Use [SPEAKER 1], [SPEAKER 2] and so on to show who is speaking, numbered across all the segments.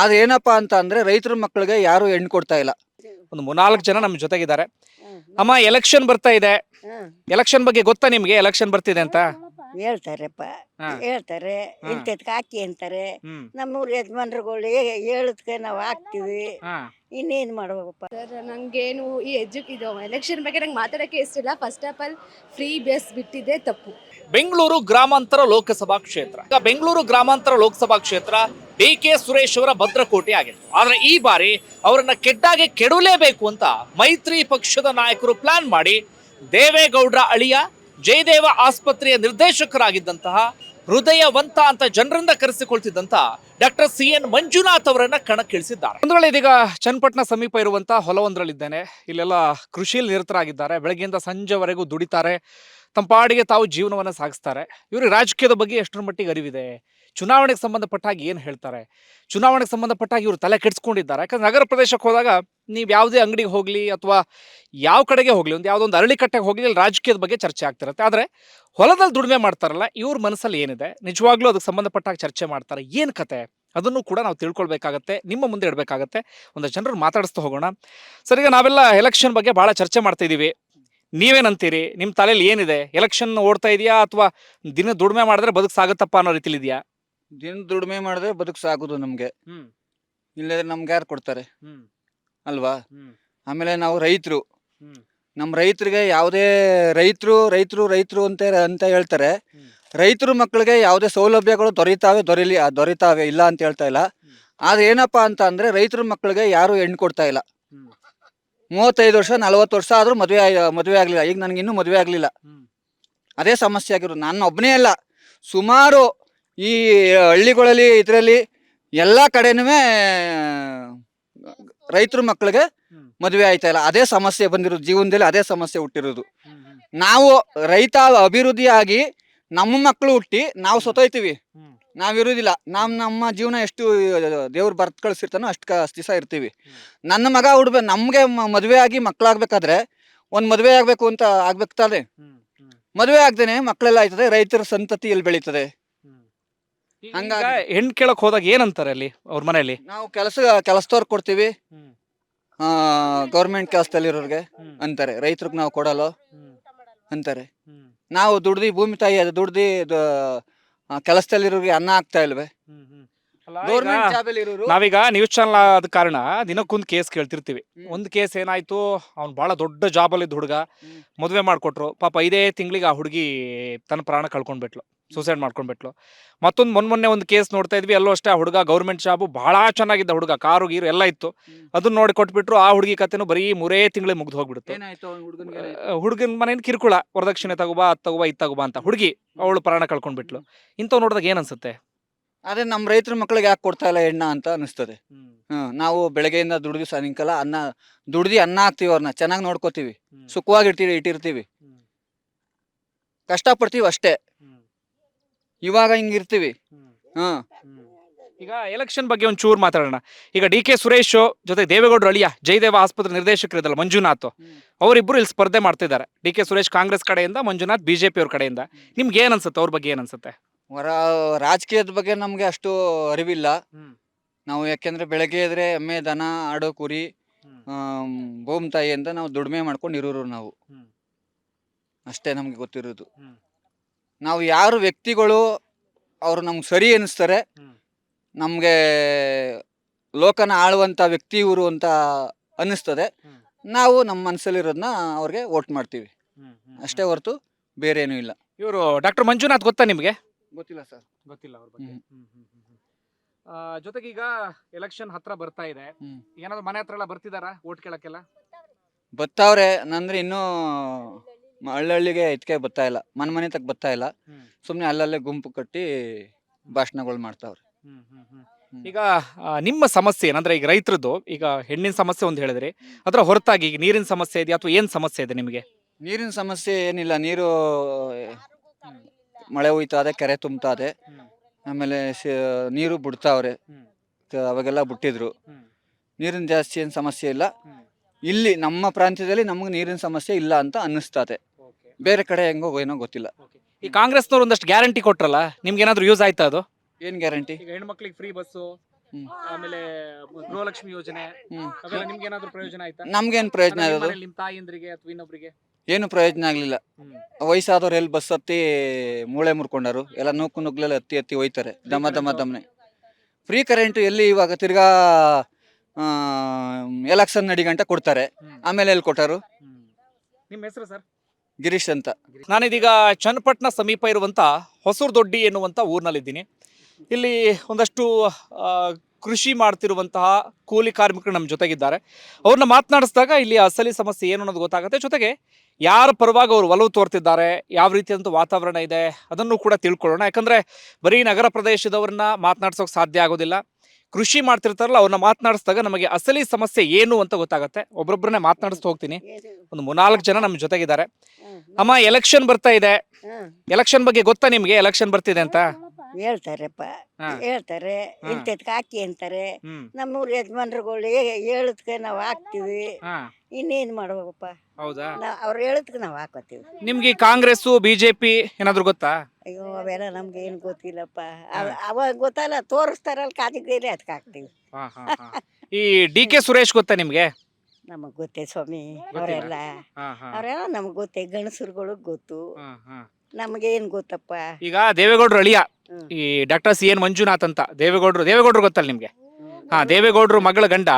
[SPEAKER 1] ಆದ್ರೆ ಏನಪ್ಪಾ ಅಂತ ಅಂದ್ರೆ ರೈತರ ಮಕ್ಕಳಿಗೆ ಯಾರು ಹೆಣ್ಣು ಕೊಡ್ತಾ ಇಲ್ಲ.
[SPEAKER 2] ಒಂದು ಮೂರ್ನಾಲ್ಕು ಜನ ನಮ್ಮ ಜೊತೆಗಿದ್ದಾರೆ. ಅಮ್ಮ ಎಲೆಕ್ಷನ್ ಬರ್ತಾ ಇದೆ. ಎಲೆಕ್ಷನ್ ಬಗ್ಗೆ ಗೊತ್ತಾ ನಿಮ್ಗೆ? ಎಲೆಕ್ಷನ್ ಬರ್ತಿದೆ ಅಂತ?
[SPEAKER 3] ಹೇಳ್ತಾರಪ್ಪ.
[SPEAKER 2] ಹಾ.
[SPEAKER 3] ಹೇಳ್ತಾರೆ.
[SPEAKER 2] ಹಾ.
[SPEAKER 3] ಇಂಥದ್ಕೆ ಹಾಕಿ ಅಂತಾರೆ.
[SPEAKER 2] ಹ್ಮ್.
[SPEAKER 3] ನಮ್ಮೂರ್ ಯಜಮಾನ್ರುಗಳು ಹೇಳದ್ಕೆ ನಾವು ಹಾಕ್ತಿವಿ.
[SPEAKER 2] ಹಾ.
[SPEAKER 3] ಇನ್ನೇನ್ ಮಾಡ್ಬೇಕಪ್ಪ?
[SPEAKER 4] ಸರ್ ನಂಗೇನು ಈ ಎಜು ಇದು ಎಲೆಕ್ಷನ್ ಬಗ್ಗೆ ನಂಗೆ ಮಾತಾಡೋಕ್ಕೆ ಇಷ್ಟಿಲ್ಲ first of all free base ಬಿಟ್ಟಿದ್ದೆ ತಪ್ಪು.
[SPEAKER 2] ಬೆಂಗಳೂರು ಗ್ರಾಮಾಂತರ ಲೋಕಸಭಾ ಕ್ಷೇತ್ರ. ಈಗ ಬೆಂಗಳೂರು ಗ್ರಾಮಾಂತರ ಲೋಕಸಭಾ ಕ್ಷೇತ್ರ ಡಿ ಕೆ ಸುರೇಶ್ ಅವರ ಭದ್ರಕೋಟೆ ಆಗಿತ್ತು ಆದ್ರೆ ಈ ಬಾರಿ ಅವರನ್ನ ಕೆಟ್ಟಾಗೆ ಕೆಡಲೇಬೇಕು ಅಂತ ಮೈತ್ರಿ ಪಕ್ಷದ ನಾಯಕರು ಪ್ಲಾನ್ ಮಾಡಿ ದೇವೇಗೌಡರ ಅಳಿಯ, ಜಯದೇವ ಆಸ್ಪತ್ರೆಯ ನಿರ್ದೇಶಕರಾಗಿದ್ದಂತಹ ಹೃದಯವಂತ ಅಂತ ಜನರಿಂದ ಕರೆಸಿಕೊಳ್ತಿದ್ದಂತ ಡಾಕ್ಟರ್ ಸಿ ಎನ್ ಮಂಜುನಾಥ್ ಅವರನ್ನ ಕಣಕ್ಕಿಳಿಸಿದ್ದಾರೆ. ಒಂದು ಇದೀಗ ಚನ್ನಪಟ್ಟಣ ಸಮೀಪ ಇರುವಂತಹ ಹೊಲವೊಂದರಲ್ಲಿದ್ದೇನೆ. ಇಲ್ಲೆಲ್ಲ ಕೃಷಿಯಲ್ಲಿ ನಿರತರಾಗಿದ್ದಾರೆ. ಬೆಳಗ್ಗೆಯಿಂದ ಸಂಜೆವರೆಗೂ ದುಡಿತಾರೆ. ತಮ್ಮ ಪಾಡಿಗೆ ತಾವು ಜೀವನವನ್ನು ಸಾಗಿಸ್ತಾರೆ. ಇವ್ರಿಗೆ ರಾಜಕೀಯದ ಬಗ್ಗೆ ಎಷ್ಟರ ಮಟ್ಟಿಗೆ ಅರಿವಿದೆ? ಚುನಾವಣೆಗೆ ಸಂಬಂಧಪಟ್ಟಾಗಿ ಏನು ಹೇಳ್ತಾರೆ? ಚುನಾವಣೆಗೆ ಸಂಬಂಧಪಟ್ಟಾಗಿ ಇವರು ತಲೆ ಕೆಡಿಸ್ಕೊಂಡಿದ್ದಾರೆ. ಯಾಕಂದ್ರೆ ನಗರ ಪ್ರದೇಶಕ್ಕೆ ಹೋದಾಗ ನೀವು ಯಾವುದೇ ಅಂಗಡಿಗೆ ಹೋಗಲಿ ಅಥವಾ ಯಾವ ಕಡೆಗೆ ಹೋಗಲಿ, ಒಂದು ಯಾವುದೋ ಒಂದು ಅರಳಿಕಟ್ಟೆಗೆ ಹೋಗಲಿ, ಅಲ್ಲಿ ರಾಜಕೀಯದ ಬಗ್ಗೆ ಚರ್ಚೆ ಆಗ್ತಿರುತ್ತೆ. ಆದರೆ ಹೊಲದಲ್ಲಿ ದುಡಿಮೆ ಮಾಡ್ತಾರಲ್ಲ, ಇವ್ರ ಮನಸ್ಸಲ್ಲಿ ಏನಿದೆ? ನಿಜವಾಗ್ಲೂ ಅದಕ್ಕೆ ಸಂಬಂಧಪಟ್ಟಾಗಿ ಚರ್ಚೆ ಮಾಡ್ತಾರೆ. ಏನು ಕತೆ? ಅದನ್ನು ಕೂಡ ನಾವು ತಿಳ್ಕೊಳ್ಬೇಕಾಗತ್ತೆ, ನಿಮ್ಮ ಮುಂದೆ ಇಡಬೇಕಾಗತ್ತೆ. ಒಂದು ಜನರು ಮಾತಾಡಿಸ್ತಾ ಹೋಗೋಣ. ಸರ್, ಈಗ ನಾವೆಲ್ಲ ಎಲೆಕ್ಷನ್ ಬಗ್ಗೆ ಭಾಳ ಚರ್ಚೆ ಮಾಡ್ತಾ ನೀವೇನಂತೀರಿ? ನಿಮ್ಮ ತಲೆಯಲ್ಲಿ ಏನಿದೆ? ಎಲೆಕ್ಷನ್ ಓಡ್ತಾ ಇದೆಯಾ? ಅಥವಾ ದಿನ ದುಡಿಮೆ ಮಾಡಿದ್ರೆ ಬದುಕು ಸಾಗುತ್ತಪ್ಪ ಅನ್ನೋ ರೀತಿಲಿ ಇದೆಯಾ
[SPEAKER 1] ದಿನ ದುಡಿಮೆ ಮಾಡಿದ್ರೆ ಬದುಕು ಸಾಕುದು ನಮ್ಗೆ ಇಲ್ಲದ್ರೆ ನಮ್ಗೆ ಯಾರು ಕೊಡ್ತಾರೆ? ಅಲ್ವಾ? ಆಮೇಲೆ ನಾವು ರೈತರು. ನಮ್ಮ ರೈತರಿಗೆ ಯಾವುದೇ ರೈತರು ರೈತರು ರೈತರು ಅಂತ ಅಂತ ಹೇಳ್ತಾರೆ. ರೈತರು ಮಕ್ಕಳಿಗೆ ಯಾವುದೇ ಸೌಲಭ್ಯಗಳು ದೊರೀತಾವೆ ದೊರೀಲಿ ಆ, ದೊರೀತಾವೆ ಇಲ್ಲ ಅಂತ ಹೇಳ್ತಾ ಇಲ್ಲ. ಆದ್ರೆ ಏನಪ್ಪಾ ಅಂತ ಅಂದ್ರೆ ರೈತರ ಮಕ್ಕಳಿಗೆ ಯಾರು ಹೆಣ್ಣು ಕೊಡ್ತಾ ಇಲ್ಲ. ಮೂವತ್ತೈದು ವರ್ಷ ನಲವತ್ತು ವರ್ಷ ಆದರೂ ಮದುವೆ ಮದುವೆ ಆಗಲಿಲ್ಲ. ಈಗ ನನಗೆ ಇನ್ನೂ ಮದುವೆ ಆಗಲಿಲ್ಲ. ಅದೇ ಸಮಸ್ಯೆ ಆಗಿರೋದು. ನಾನು ಒಬ್ಬನೇ ಅಲ್ಲ. ಸುಮಾರು ಈ ಹಳ್ಳಿಗಳಲ್ಲಿ ಇದರಲ್ಲಿ ಎಲ್ಲ ಕಡೆನೂ ರೈತರ ಮಕ್ಕಳಿಗೆ. ಮದುವೆ ಆಯ್ತಾ ಇಲ್ಲ. ಅದೇ ಸಮಸ್ಯೆ ಬಂದಿರೋದು. ಜೀವನದಲ್ಲಿ ಅದೇ ಸಮಸ್ಯೆ ಹುಟ್ಟಿರೋದು. ನಾವು ರೈತ ಅಭಿವೃದ್ಧಿ ಆಗಿ ನಮ್ಮ ಮಕ್ಕಳು ಹುಟ್ಟಿ ನಾವು ಸೊತೋಯ್ತೀವಿ
[SPEAKER 2] ಹ್ಮ್.
[SPEAKER 1] ನಾವ್ ಇರುವುದಿಲ್ಲ ನಮ್ ನಮ್ಮ ಜೀವನ ಎಷ್ಟು ದೇವ್ರು ಬರ್ತ್ ಕಳ್ಸಿರ್ತಾನೋ ಅಷ್ಟು ಅಷ್ಟು ದಿವಸ ಇರ್ತೀವಿ. ನನ್ನ ಮಗ ಹುಡ್ಬ ನಮಗೆ ಮದುವೆ ಆಗಿ ಮಕ್ಳಾಗ್ಬೇಕಾದ್ರೆ ಒಂದು ಮದುವೆ ಆಗ್ಬೇಕು ಅಂತ ಆಗ್ಬೇಕು ತಾನೆ ಮದುವೆ ಆಗ್ದೇನೆ ಮಕ್ಕಳೆಲ್ಲ ಆಯ್ತದೆ ರೈತರ ಸಂತತಿ ಎಲ್ಲಿ ಬೆಳೀತದೆ? ಹಂಗ
[SPEAKER 2] ಹೆಣ್ಣು ಕೇಳಕ್ ಹೋದಾಗ ಏನಂತಾರೆ ಅಲ್ಲಿ ಅವ್ರ ಮನೆಯಲ್ಲಿ?
[SPEAKER 1] ನಾವು ಕೆಲಸ ಕೆಲಸದವ್ರು ಕೊಡ್ತೀವಿ. ಗೌರ್ಮೆಂಟ್ ಕೆಲಸದಲ್ಲಿರೋರ್ಗೆ. ಅಂತಾರೆ. ರೈತರಿಗೆ ನಾವು ಕೊಡಲ್ಲ ಅಂತಾರೆ. ನಾವು ದುಡ್ದು ಭೂಮಿ ತಾಯಿ ಅದು ದುಡ್ದು ಕೆಲಸದಲ್ಲಿರೋರಿಗೆ ಅನ್ನ ಆಗ್ತಾ ಇಲ್ವೇ? ಗೌರ್ಮೆಂಟ್ ಜಾಬ್ ಅಲ್ಲಿ ಇರೋರು
[SPEAKER 2] ನಾವೀಗ ನ್ಯೂಸ್ ಚಾನಲ್ ಆದ ಕಾರಣ ದಿನಕ್ಕೊಂದು ಕೇಸ್ ಕೇಳ್ತಿರ್ತೀವಿ.
[SPEAKER 1] ಒಂದ್
[SPEAKER 2] ಒಂದು ಕೇಸ್ ಏನಾಯ್ತು ಅವ್ನು ಬಹಳ ದೊಡ್ಡ ಜಾಬಲ್ಲಿ ಇದ್ದ ಹುಡುಗ
[SPEAKER 1] ಹ್ಮ್.
[SPEAKER 2] ಮದುವೆ ಮಾಡ್ಕೊಟ್ರು. ಪಾಪ ಐದೇ ತಿಂಗಳಿಗೆ ಆ ಹುಡುಗಿ ತನ್ನ ಪ್ರಾಣ ಕಳ್ಕೊಂಡ್ಬಿಟ್ಲು. ಸೂಸೈಡ್ ಮಾಡ್ಕೊಂಡ್ಬಿಟ್ಲು. ಮತ್ತೊಂದು ಮೊನ್ನೆ ಮೊನ್ನೆ ಒಂದು ಕೇಸ್ ನೋಡ್ತಾ ಇದ್ವಿ. ಎಲ್ಲೋ ಅಷ್ಟೇ ಆ ಹುಡುಗ ಗೌರ್ಮೆಂಟ್ ಜಾಬು ಬಹಳ ಚೆನ್ನಾಗಿದ್ದ ಹುಡುಗ. ಕಾರು ಗೀರು ಎಲ್ಲ ಇತ್ತು. ಅದನ್ನ ನೋಡಿ ಕೊಟ್ಬಿಟ್ರು. ಆ ಹುಡುಗಿ ಕತೆನೂ ಬರೀ ಮೂರೇ ತಿಂಗಳೇ ಮುಗ್ದು
[SPEAKER 1] ಹೋಗ್ಬಿಡುತ್ತೆ?
[SPEAKER 2] ಹುಡುಗನ ಮನೇಲಿ ಕಿರುಕುಳ. ವರದಕ್ಷಿಣೆ ತಗೋಬಾ ಅದು ತಗೋಬಾ ಇದು ತಗೋಬಾ ಅಂತ ಹುಡುಗಿ ಅವಳು ಪ್ರಾಣ ಕಳ್ಕೊಂಡ್ಬಿಟ್ಲು. ಇಂಥವ್ ನೋಡಿದಾಗ ಏನ್ ಅನ್ಸುತ್ತೆ?
[SPEAKER 1] ಅದೇ ನಮ್ಮ ರೈತರ ಮಕ್ಕಳಿಗೆ ಯಾಕೆ ಕೊಡ್ತಾ ಇಲ್ಲ ಎಣ್ಣ ಅಂತ ಅನಿಸ್ತದೆ. ನಾವು ಬೆಳಗ್ಗೆಯಿಂದ ದುಡ್ದು ಸಾಯಂಕಾಲ ಅನ್ನ ದುಡ್ದು ಅನ್ನ ಹಾಕ್ತೀವಿ ಅವ್ರನ್ನ ಚೆನ್ನಾಗಿ ನೋಡ್ಕೋತೀವಿ. ಸುಖವಾಗಿರ್ತೀವಿ ಇಟ್ಟಿರ್ತೀವಿ. ಕಷ್ಟಪಡ್ತೀವಿ ಅಷ್ಟೇ. ಇವಾಗ ಹಿಂಗಿರ್ತೀವಿ ಹಾ
[SPEAKER 2] ಈಗ ಎಲೆಕ್ಷನ್ ಬಗ್ಗೆ ಒಂದು ಚೂರು ಮಾತಾಡೋಣ. ಈಗ ಡಿ ಕೆ ಸುರೇಶ್ ಜೊತೆ ದೇವೇಗೌಡರು ಅಳಿಯ ಜಯದೇವ ಆಸ್ಪತ್ರೆ ನಿರ್ದೇಶಕರಿದ್ದಲ್ಲ ಮಂಜುನಾಥ್. ಅವರಿಬ್ಬರು ಇಲ್ಲಿ ಸ್ಪರ್ಧೆ ಮಾಡ್ತಿದ್ದಾರೆ. ಡಿ ಕೆ ಸುರೇಶ್ ಕಾಂಗ್ರೆಸ್ ಕಡೆಯಿಂದ ಮಂಜುನಾಥ್ ಬಿಜೆಪಿ ಅವ್ರ ಕಡೆಯಿಂದ. ನಿಮ್ಗೆ ಏನ್ ಅನ್ಸುತ್ತೆ? ಅವ್ರ ಬಗ್ಗೆ ಏನ್ ಅನ್ಸುತ್ತೆ?
[SPEAKER 1] ಹೊರ ರಾಜಕೀಯದ ಬಗ್ಗೆ ನಮ್ಗೆ ಅಷ್ಟು ಅರಿವಿಲ್ಲ. ನಾವು ಯಾಕೆಂದ್ರೆ ಬೆಳಗ್ಗೆ ಇದ್ರೆ ಎಮ್ಮೆ ದನ ಆಡು ಕುರಿ ಬೋಮ ಭೂಮಿ ತಾಯಿ ಅಂತ ನಾವು ದುಡಿಮೆ ಮಾಡ್ಕೊಂಡು ಇರೋರು ನಾವು. ಅಷ್ಟೇ ನಮ್ಗೆ ಗೊತ್ತಿರೋದು. ನಾವು ಯಾರು ವ್ಯಕ್ತಿಗಳು ಅವರು ನಮ್ಗೆ ಸರಿ
[SPEAKER 2] ಅನ್ನಿಸ್ತಾರೆ
[SPEAKER 1] ನಮಗೆ ಲೋಕನ ಆಳುವಂಥ ವ್ಯಕ್ತಿ ಇವರು ಅಂತ ಅನ್ನಿಸ್ತದೆ. ನಾವು ನಮ್ಮ ಮನಸ್ಸಲ್ಲಿರೋದನ್ನ ಅವ್ರಿಗೆ ವೋಟ್ ಮಾಡ್ತೀವಿ. ಅಷ್ಟೇ ಹೊರತು ಬೇರೆ ಏನೂ ಇಲ್ಲ.
[SPEAKER 2] ಇವರು ಡಾಕ್ಟರ್ ಮಂಜುನಾಥ್ ಗೊತ್ತಾ ನಿಮಗೆ?
[SPEAKER 1] ಗೊತ್ತಿಲ್ಲ ಸರ್.
[SPEAKER 2] ಗೊತ್ತಿಲ್ಲ ಅವ್ರ
[SPEAKER 1] ಬಗ್ಗೆ.
[SPEAKER 2] ಜೊತೆಗೆ ಈಗ ಎಲೆಕ್ಷನ್ ಹತ್ರ ಬರ್ತಾ ಇದೆ. ಏನಾದ್ರು ಮನೆ ಹತ್ರ ಎಲ್ಲ ಬರ್ತಿದಾರಾ ಓಟ್ ಕೇಳಕ್ಕೆಲ್ಲ?
[SPEAKER 1] ಬತ್ತಾವ್ರೆ ನಂದ್ರೆ ಇನ್ನೂ ಮ- ಹಳ್ಳಹಳ್ಳಿಗೆ ಇಟ್ಕೆ ಬರ್ತಾ ಇಲ್ಲ. ಮನೆ ಮನೆ ತಕ್ಕ ಬರ್ತಾ ಇಲ್ಲ.
[SPEAKER 2] ಹ್ಮ್.
[SPEAKER 1] ಸುಮ್ಮನೆ ಅಲ್ಲಲ್ಲೇ ಗುಂಪು ಕಟ್ಟಿ ಭಾಷಣಗಳು ಮಾಡ್ತಾವ್ರೆ. ಹ್ಮ್.
[SPEAKER 2] ಈಗ ಆ, ನಿಮ್ಮ ಸಮಸ್ಯೆ ಏನಂದ್ರೆ ಈಗ ರೈತರದ್ದು ಈಗ ಹೆಣ್ಣಿನ ಸಮಸ್ಯೆ ಒಂದು ಹೇಳಿದ್ರಿ. ಅದರ ಹೊರತಾಗಿ ಈಗ ನೀರಿನ ಸಮಸ್ಯೆ ಇದೆಯಾ ಅಥವಾ ಏನ್ ಸಮಸ್ಯೆ ಇದೆ ನಿಮಗೆ?
[SPEAKER 1] ನೀರಿನ ಸಮಸ್ಯೆ ಏನಿಲ್ಲ. ನೀರು ಮಳೆ ಹೋಯ್ತಾ ಇದೆ ಕೆರೆ ತುಂಬ್ತಾ ಇದೆ ಆಮೇಲೆ ಶ- ನೀರು ಬಿಡ್ತಾವ್ರೆ. ಅವಾಗೆಲ್ಲ ಬಿಟ್ಟಿದ್ರು. ನೀರಿನ ಜಾಸ್ತಿ ಏನು ಸಮಸ್ಯೆ ಇಲ್ಲ. ಇಲ್ಲಿ ನಮ್ಮ ಪ್ರಾಂತ್ಯದಲ್ಲಿ ನಮಗೆ ನೀರಿನ ಸಮಸ್ಯೆ ಇಲ್ಲ ಅಂತ ಅನ್ನಿಸ್ತದೆ. ಬೇರೆ ಕಡೆ ಹೆಂಗೋ ಏನೋ ಗೊತ್ತಿಲ್ಲ.
[SPEAKER 2] ಈ ಕಾಂಗ್ರೆಸ್ನವ್ರು ಒಂದಷ್ಟು ಗ್ಯಾರಂಟಿ ಕೊಟ್ರಲ್ಲ ನಿಮ್ಗೆ ಏನಾದ್ರು ಯೂಸ್ ಆಯ್ತಾ ಅದು?
[SPEAKER 1] ಏನ್ ಗ್ಯಾರಂಟಿ
[SPEAKER 2] ಈಗ ಹೆಣ್ಮಕ್ಳಿಗೆ ಫ್ರೀ ಬಸ್ಸು. ಆಮೇಲೆ ಗೃಹಲಕ್ಷ್ಮಿ ಯೋಜನೆ. ಅವೆಲ್ಲ ನಿಮ್ಗೆ ಏನಾದ್ರು ಪ್ರಯೋಜನ ಆಯ್ತಾ?
[SPEAKER 1] ನಮ್ಗೇನ್ ಪ್ರಯೋಜನ
[SPEAKER 2] ನಿಮ್ಮ
[SPEAKER 1] ಇರೋದು
[SPEAKER 2] ಮನೇಲಿ ನಿಮ್ ತಾಯಿಂದ್ರಿಗೆ ಅಥವಾ ಇನ್ನೊಬ್ರಿಗೆ?
[SPEAKER 1] ಏನು ಪ್ರಯೋಜನ ಆಗ್ಲಿಲ್ಲ. ವಯಸ್ಸಾದವ್ರು ಎಲ್ಲಿ ಬಸ್ ಹತ್ತಿ ಮೂಳೆ ಮುರ್ಕೊಂಡರು ಎಲ್ಲ ನೂಕು ನುಗ್ಲೆಲ್ಲ ಹತ್ತಿ ಹತ್ತಿ ಹೋಯ್ತಾರೆ ದಮ ದಮ ದಮ್ಮನೆ ಫ್ರೀ ಕರೆಂಟ್ ಎಲ್ಲಿ ಇವಾಗ ತಿರ್ಗಾ ಎಲೆಕ್ಷನ್ ನಡಿಗಂಟ ಕೊಡ್ತಾರೆ. ಆಮೇಲೆ ಎಲ್ಲಿ ಕೊಟ್ಟರು?
[SPEAKER 2] ನಿಮ್ಮ ಹೆಸರು ಸರ್?
[SPEAKER 1] ಗಿರೀಶ್ ಅಂತ.
[SPEAKER 2] ನಾನಿದೀಗ ಚನ್ನಪಟ್ಟಣ ಸಮೀಪ ಇರುವಂಥ ಹೊಸೂರು ದೊಡ್ಡಿ ಎನ್ನುವಂಥ ಊರಿನಲ್ಲಿದ್ದೀನಿ. ಇಲ್ಲಿ ಒಂದಷ್ಟು ಆ, ಕೃಷಿ ಮಾಡ್ತಿರುವಂತಹ ಕೂಲಿ ಕಾರ್ಮಿಕರು ನಮ್ಮ ಜೊತೆಗಿದ್ದಾರೆ. ಅವ್ರನ್ನ ಮಾತನಾಡಿಸಿದಾಗ ಇಲ್ಲಿ ಅಸಲಿ ಸಮಸ್ಯೆ ಏನು ಅನ್ನೋದು ಗೊತ್ತಾಗುತ್ತೆ. ಜೊತೆಗೆ ಯಾರ ಪರವಾಗಿ ಅವರು ಒಲವು ತೋರ್ತಿದ್ದಾರೆ ಯಾವ ರೀತಿಯಂತ ವಾತಾವರಣ ಇದೆ ಅದನ್ನು ಕೂಡ ತಿಳ್ಕೊಳ್ಳೋಣ. ಯಾಕಂದ್ರೆ ಬರೀ ನಗರ ಪ್ರದೇಶದವ್ರನ್ನ ಮಾತನಾಡ್ಸೋಕೆ ಸಾಧ್ಯ ಆಗೋದಿಲ್ಲ. ಕೃಷಿ ಮಾಡ್ತಿರ್ತಾರಲ್ಲ ಅವ್ರನ್ನ ಮಾತನಾಡಿಸಿದಾಗ ನಮಗೆ ಅಸಲಿ ಸಮಸ್ಯೆ ಏನು ಅಂತ ಗೊತ್ತಾಗುತ್ತೆ. ಒಬ್ಬೊಬ್ಬರನ್ನೇ ಮಾತನಾಡಿಸ್ತಾ ಹೋಗ್ತೀನಿ. ಒಂದು ಮೂರ್ನಾಲ್ಕು ಜನ ನಮ್ಮ ಜೊತೆಗಿದ್ದಾರೆ. ಅಮ್ಮ ಎಲೆಕ್ಷನ್ ಬರ್ತಾ ಇದೆ. ಎಲೆಕ್ಷನ್ ಬಗ್ಗೆ ಗೊತ್ತಾ ನಿಮ್ಗೆ? ಎಲೆಕ್ಷನ್ ಬರ್ತಿದೆ ಅಂತ?
[SPEAKER 3] ಹೇಳ್ತಾರಪ್ಪ.
[SPEAKER 2] ಹಾ.
[SPEAKER 3] ಹೇಳ್ತಾರೆ
[SPEAKER 2] ಹಾ.
[SPEAKER 3] ಇಂಥದ್ಕೆ ಹಾಕಿ ಅಂತಾರೆ.
[SPEAKER 2] ಹ್ಮ್.
[SPEAKER 3] ನಮ್ಮೂರ್ ಯಜಮಾನ್ರುಗಳು ಹೇಳದ್ಕೆ ನಾವು ಹಾಕ್ತಿವಿ.
[SPEAKER 2] ಹಾ.
[SPEAKER 3] ಇನ್ನೇನ್ ಮಾಡ್ಬೇಕಪ್ಪ?
[SPEAKER 2] ಹೌದಾ?
[SPEAKER 3] ನಾವ್ ಅವ್ರು ಹೇಳದ್ಕೆ ನಾವು ಹಾಕೋತೀವಿ.
[SPEAKER 2] ನಿಮ್ಗೆ ಕಾಂಗ್ರೆಸ್ ಬಿಜೆಪಿ ಏನಾದ್ರು ಗೊತ್ತಾ?
[SPEAKER 3] ಅಯ್ಯೋ ಅವೆಲ್ಲ ನಮ್ಗೆ ಏನು ಗೊತ್ತಿಲ್ಲಪ್ಪ. ಅವ- ಅವಾಗ ಗೊತ್ತಲ್ಲ ತೋರಿಸ್ತಾರಲ್ಲ ಕಾದಿದ್ದೀರಿ ಅದಕ್ಕೆ ಹಾಕ್ತಿವಿ.
[SPEAKER 2] ಈ ಡಿ ಕೆ ಸುರೇಶ್ ಗೊತ್ತಾ ನಿಮ್ಗೆ?
[SPEAKER 3] ನಮಗ್ ಗೊತ್ತೇ ಸ್ವಾಮಿ
[SPEAKER 2] ಗೊತ್ತಿಲ್ಲ?
[SPEAKER 3] ಅವರೆಲ್ಲ. ಅವರೆಲ್ಲ ನಮ್ಗೆ ಗೊತ್ತೇ ಗಣಸರುಗಳಿಗೆ ಗೊತ್ತು. ನಮಗೇನ್ ಗೊತ್ತಪ್ಪ?
[SPEAKER 2] ಈಗ ದೇವೇಗೌಡರು ಅಳಿಯ ಈ ಡಾಕ್ಟರ್ ಸಿ ಎನ್ ಮಂಜುನಾಥ್ ಅಂತ ದೇವೇಗೌಡರು ದೇವೇಗೌಡರು ಗೊತ್ತಲ್ಲ ನಿಮ್ಗೆ? ಹಾ ದೇವೇಗೌಡರು ಮಗಳ ಗಂಡ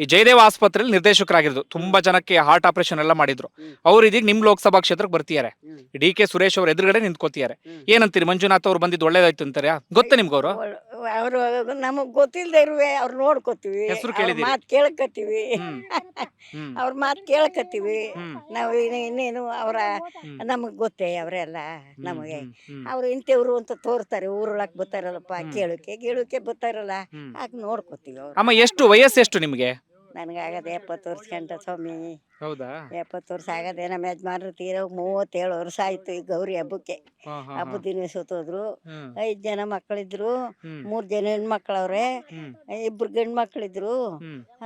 [SPEAKER 2] ಈ ಜಯದೇವ ಆಸ್ಪತ್ರೆಯಲ್ಲಿ ನಿರ್ದೇಶಕರಾಗಿದ್ರು ತುಂಬಾ ಜನಕ್ಕೆ ಹಾರ್ಟ್ ಆಪರೇಷನ್ ಎಲ್ಲ ಮಾಡಿದ್ರು. ಅವ್ರು ಇದೀಗ ನಿಮ್ ಲೋಕಸಭಾ ಕ್ಷೇತ್ರಕ್ಕೆ ಬರ್ತಿದ್ದಾರೆ. ಡಿ ಕೆ ಸುರೇಶ್ ಅವ್ರ ಎದುರುಗಡೆ ನಿಂತ್ಕೋತಿದ್ದಾರೆ. ಏನಂತೀರಿ ಮಂಜುನಾಥ್ ಅವ್ರು ಬಂದಿದ್ದು ಒಳ್ಳೇದಾಯ್ತು ಅಂತಾರೆ? ಗೊತ್ತಾ ನಿಮ್ಗೆ ಅವರು?
[SPEAKER 3] ಅವರು ನಮಗ್ ಗೊತ್ತಿಲ್ಲದೆ ಇರುವೆ ಅವ್ರು ನೋಡ್ಕೋತೀವಿ
[SPEAKER 2] ಹೆಸ್ರು
[SPEAKER 3] ಅವ್ರ
[SPEAKER 2] ಕೇಳಿದ್ದೀರಿ?
[SPEAKER 3] ಮಾತ್ ಕೇಳ್ಕತ್ತೀವಿ. ಅವ್ರ ಮಾತ್ ಕೇಳ್ಕತ್ತೀವಿ. ನಾವು ಇನ್ನು- ಇನ್ನೇನು ಅವರ. ನಮಗ್ ಗೊತ್ತೇ ಅವರೆಲ್ಲ ನಮಗೆ. ಅವ್ರು ಇಂಥವ್ರು ಅಂತ ತೋರ್ತಾರೆ ಊರೊಳಕ್ ಬರ್ತಾರಲ್ಲಪ್ಪ
[SPEAKER 2] ಕೇಳೋಕೆ
[SPEAKER 3] ಕೇಳಕ್ಕೆ ಗೀಳಕ್ಕೆ ಬರ್ತಾರಲ್ಲ ಹಾಗೆ ನೋಡ್ಕೋತೀವಿ ಅವ್ರು
[SPEAKER 2] ಅಮ್ಮ ಎಷ್ಟು ವಯಸ್ಸು ಎಷ್ಟು ನಿಮ್ಗೆ
[SPEAKER 3] ನನಗಾಗದೆ ಎಪ್ಪತ್ತು ವರ್ಷ ಗಂಟ ಸ್ವಾಮಿ
[SPEAKER 2] ಹೌದಾ?
[SPEAKER 3] ಎಪ್ಪತ್ತು ವರ್ಷ ಆಗದೆ ನಮ್ಮ ಯಜಮಾನ್ರು ತೀರೋ ಮೂವತ್ತೇಳು ವರ್ಷ ಆಯ್ತು ಈ ಗೌರಿ ಹಬ್ಬಕ್ಕೆ. ಹಬ್ಬದ ದಿನ ಸುತ್ತೋದ್ರು ಐದ್ ಜನ ಮಕ್ಕಳಿದ್ರು. ಮೂರ್ ಜನ ಹೆಣ್ಮಕ್ಳವ್ರೆ. ಇಬ್ರು ಗಂಡ್ಮಕ್ಳಿದ್ರು.